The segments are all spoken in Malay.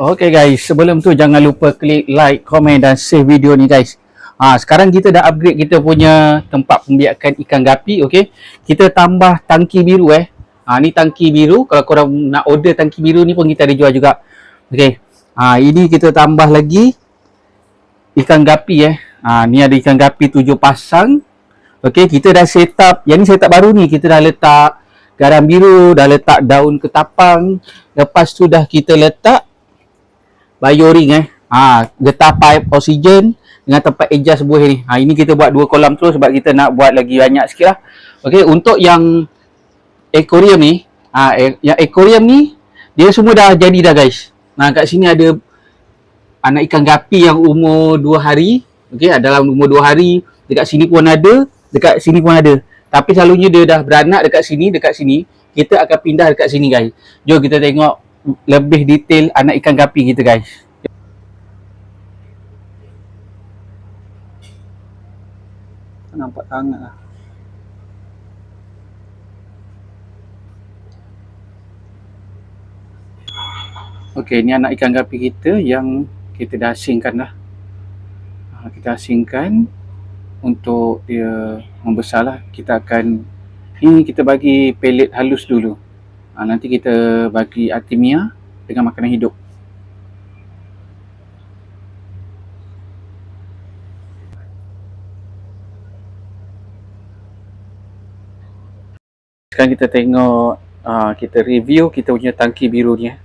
Okay guys, sebelum tu jangan lupa klik like, komen dan share video ni guys. Ha, sekarang kita dah upgrade kita punya tempat pembiakan ikan gapi, okey. Kita tambah tangki biru eh. Ha, ni tangki biru, kalau korang nak order tangki biru ni pun kita ada jual juga. Okey. Ha, ini kita tambah lagi ikan gapi eh. Ha, ni ada ikan gapi tujuh pasang. Okey, kita dah set up. Yang ni set up baru ni, kita dah letak garam biru, dah letak daun ketapang. Lepas tu dah kita letak bioring eh. Ha, getah pipe oksigen dengan tempat adjust buih ni. Ha, ini kita buat dua kolam terus sebab kita nak buat lagi banyak sikit lah. Okey, untuk yang aquarium ni, ha, eh, yang aquarium ni, dia semua dah jadi dah guys. Nah, kat sini ada anak ikan gapi yang umur 2 hari. Okey, dalam umur 2 hari. Dekat sini pun ada, dekat sini pun ada. Tapi selalunya dia dah beranak dekat sini, dekat sini. Kita akan pindah dekat sini guys. Jom kita tengok lebih detail anak ikan gapi kita guys. Nampak sangat lah. Okey, ni anak ikan gapi kita yang kita dah asingkan. Ha, kita asingkan untuk dia membesar lah. Kita akan, ni kita bagi pellet halus dulu. Ha, nanti kita bagi artemia dengan makanan hidup. Sekarang kita tengok, uh, kita review kita punya tangki biru ni. eh.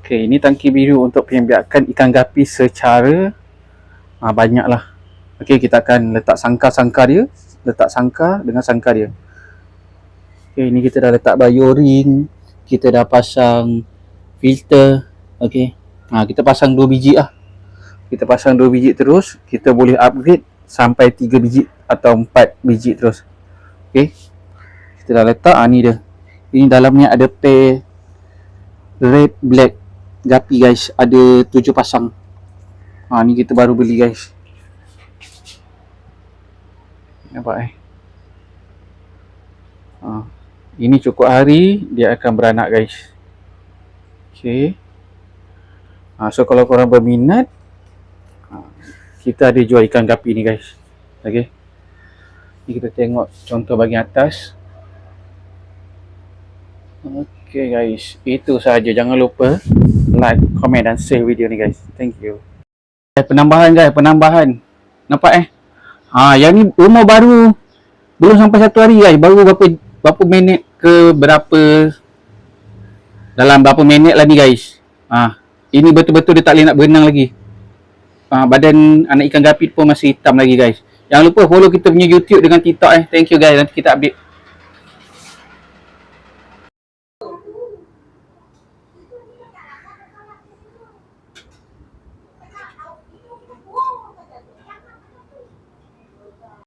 Okey, ini tangki biru untuk pembiakan ikan gapi secara uh, banyak lah. Okey, kita akan letak sangkar-sangkar dia. Letak sangkar dengan sangkar dia. Okey, ini kita dah letak bioring. Kita dah pasang filter. Okey. Ha, kita pasang dua biji lah. Kita pasang dua biji terus. Kita boleh upgrade sampai tiga biji atau empat biji terus. Okey. Kita dah letak. Ha, ni dia. Ini dalamnya ada pair red black gapi guys. Ada tujuh pasang. Ha, ni kita baru beli guys. Nampak eh. Ha. Ini cukup hari dia akan beranak guys. Okey. Ha, so kalau korang berminat ha, kita ada jual ikan gapi ni guys. Okey. Ni kita tengok contoh bahagian atas. Okey guys, itu sahaja. Jangan lupa like, komen dan share video ni guys. Thank you. Eh, penambahan guys, penambahan. Nampak eh? Ha, yang ni umur baru belum sampai satu hari guys. Baru berapa berapa minit ke berapa dalam berapa minit lah ni guys. Ha, ini betul-betul dia tak boleh nak berenang lagi. Ha, badan anak ikan gapi pun masih hitam lagi guys. Jangan lupa follow kita punya YouTube dengan TikTok eh. Thank you guys. Nanti kita update